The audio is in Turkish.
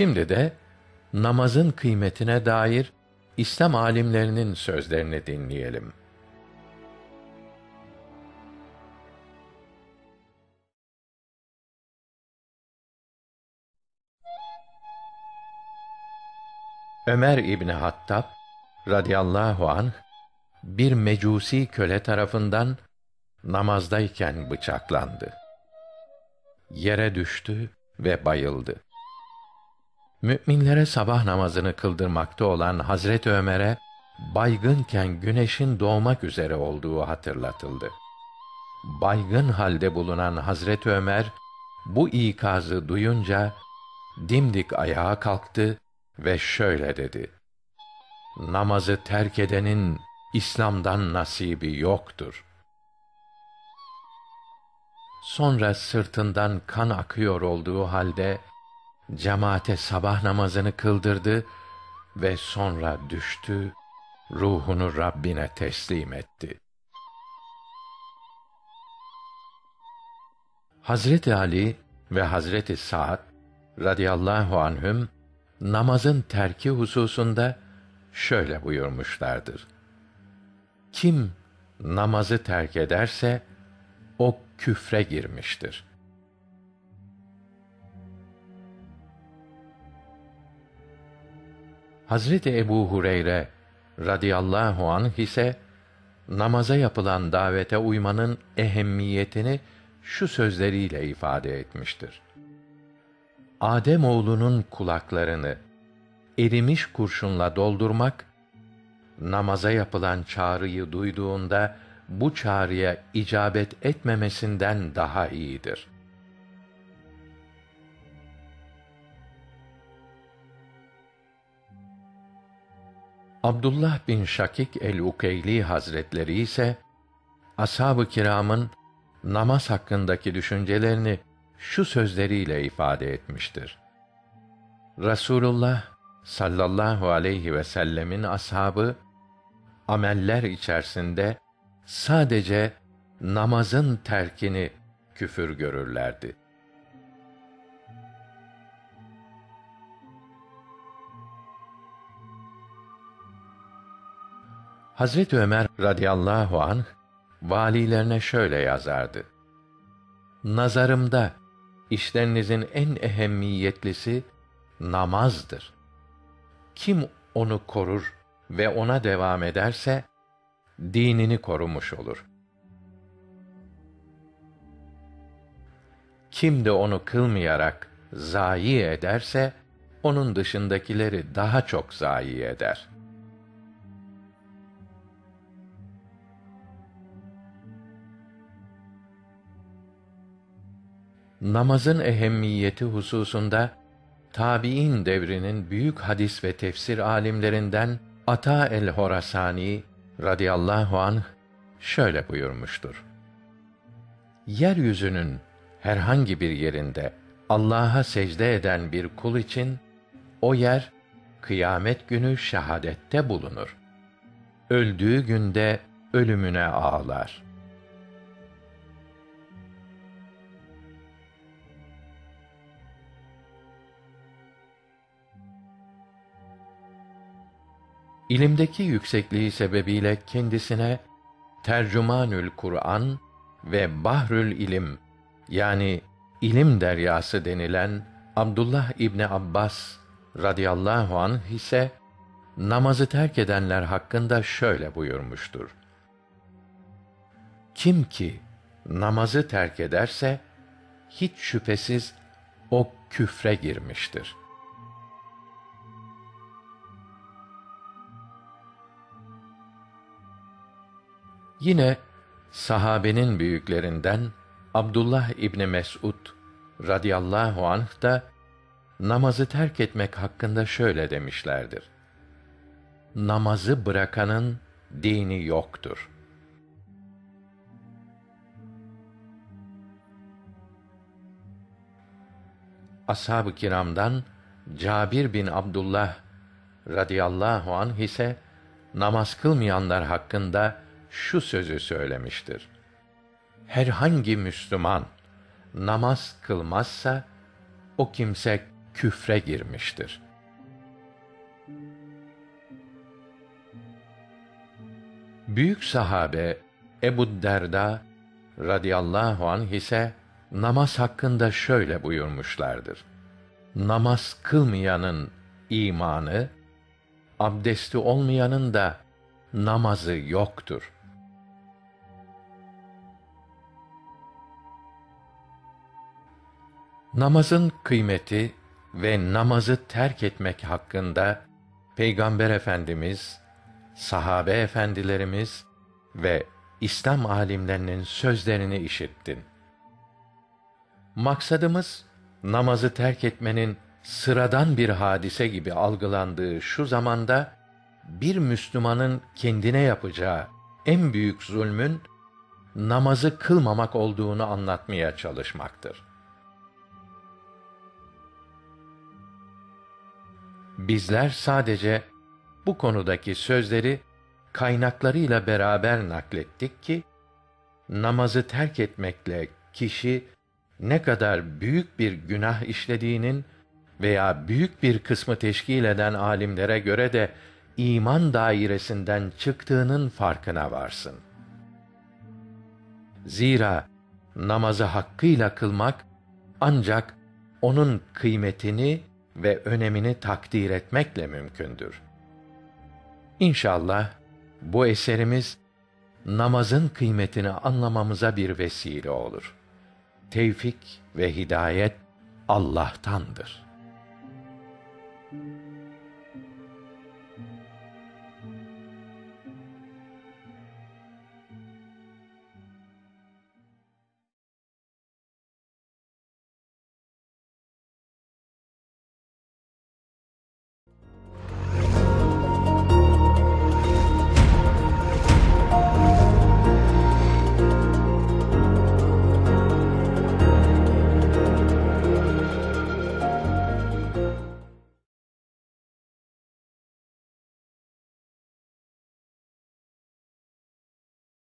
Şimdi de namazın kıymetine dair İslam alimlerinin sözlerini dinleyelim. Ömer İbni Hattab radıyallahu anh bir mecusi köle tarafından namazdayken bıçaklandı. Yere düştü ve bayıldı. Müminlere sabah namazını kıldırmakta olan Hazret Ömer'e baygınken güneşin doğmak üzere olduğu hatırlatıldı. Baygın halde bulunan Hazret Ömer bu ikazı duyunca dimdik ayağa kalktı ve şöyle dedi: Namazı terk edenin İslam'dan nasibi yoktur. Sonra sırtından kan akıyor olduğu halde cemaate sabah namazını kıldırdı ve sonra düştü, ruhunu Rabbine teslim etti. Hazreti Ali ve Hazreti Sa'd radıyallahu anhüm namazın terki hususunda şöyle buyurmuşlardır. Kim namazı terk ederse o küfre girmiştir. Hazreti Ebu Hureyre radıyallahu anh ise namaza yapılan davete uymanın ehemmiyetini şu sözleriyle ifade etmiştir. Adem oğlunun kulaklarını erimiş kurşunla doldurmak namaza yapılan çağrıyı duyduğunda bu çağrıya icabet etmemesinden daha iyidir. Abdullah bin Şakik el-Ukeyli Hazretleri ise ashab-ı kiramın namaz hakkındaki düşüncelerini şu sözleriyle ifade etmiştir. Rasulullah sallallahu aleyhi ve sellemin ashabı ameller içerisinde sadece namazın terkini küfür görürlerdi. Hazret Ömer radıyallahu anh valilerine şöyle yazardı. Nazarımda işlerinizin en ehemmiyetlisi namazdır. Kim onu korur ve ona devam ederse dinini korumuş olur. Kim de onu kılmayarak zayi ederse onun dışındakileri daha çok zayi eder. Namazın ehemmiyeti hususunda tabiin devrinin büyük hadis ve tefsir alimlerinden Ata el-Horasani radıyallahu anh şöyle buyurmuştur. Yeryüzünün herhangi bir yerinde Allah'a secde eden bir kul için o yer kıyamet günü şehadette bulunur. Öldüğü günde ölümüne ağlar.'' İlimdeki yüksekliği sebebiyle kendisine Tercümanül Kur'an ve Bahrül İlim yani ilim deryası denilen Abdullah İbni Abbas radıyallahu anh ise namazı terk edenler hakkında şöyle buyurmuştur. Kim ki namazı terk ederse hiç şüphesiz o küfre girmiştir. Yine sahabenin büyüklerinden Abdullah İbni Mes'ud radıyallahu anh da namazı terk etmek hakkında şöyle demişlerdir. Namazı bırakanın dini yoktur. Ashab-ı kiramdan Cabir bin Abdullah radıyallahu anh ise namaz kılmayanlar hakkında şu sözü söylemiştir. Herhangi Müslüman namaz kılmazsa o kimse küfre girmiştir. Büyük sahabe Ebu Derda radıyallahu anh ise namaz hakkında şöyle buyurmuşlardır. Namaz kılmayanın imanı, abdesti olmayanın da namazı yoktur. Namazın kıymeti ve namazı terk etmek hakkında Peygamber Efendimiz, sahabe efendilerimiz ve İslam alimlerinin sözlerini işittin. Maksadımız namazı terk etmenin sıradan bir hadise gibi algılandığı şu zamanda bir Müslümanın kendine yapacağı en büyük zulmün namazı kılmamak olduğunu anlatmaya çalışmaktır. Bizler sadece bu konudaki sözleri kaynaklarıyla beraber naklettik ki namazı terk etmekle kişi ne kadar büyük bir günah işlediğinin veya büyük bir kısmı teşkil eden alimlere göre de iman dairesinden çıktığının farkına varsın. Zira namazı hakkıyla kılmak ancak onun kıymetini ve önemini takdir etmekle mümkündür. İnşallah bu eserimiz namazın kıymetini anlamamıza bir vesile olur. Tevfik ve hidayet Allah'tandır.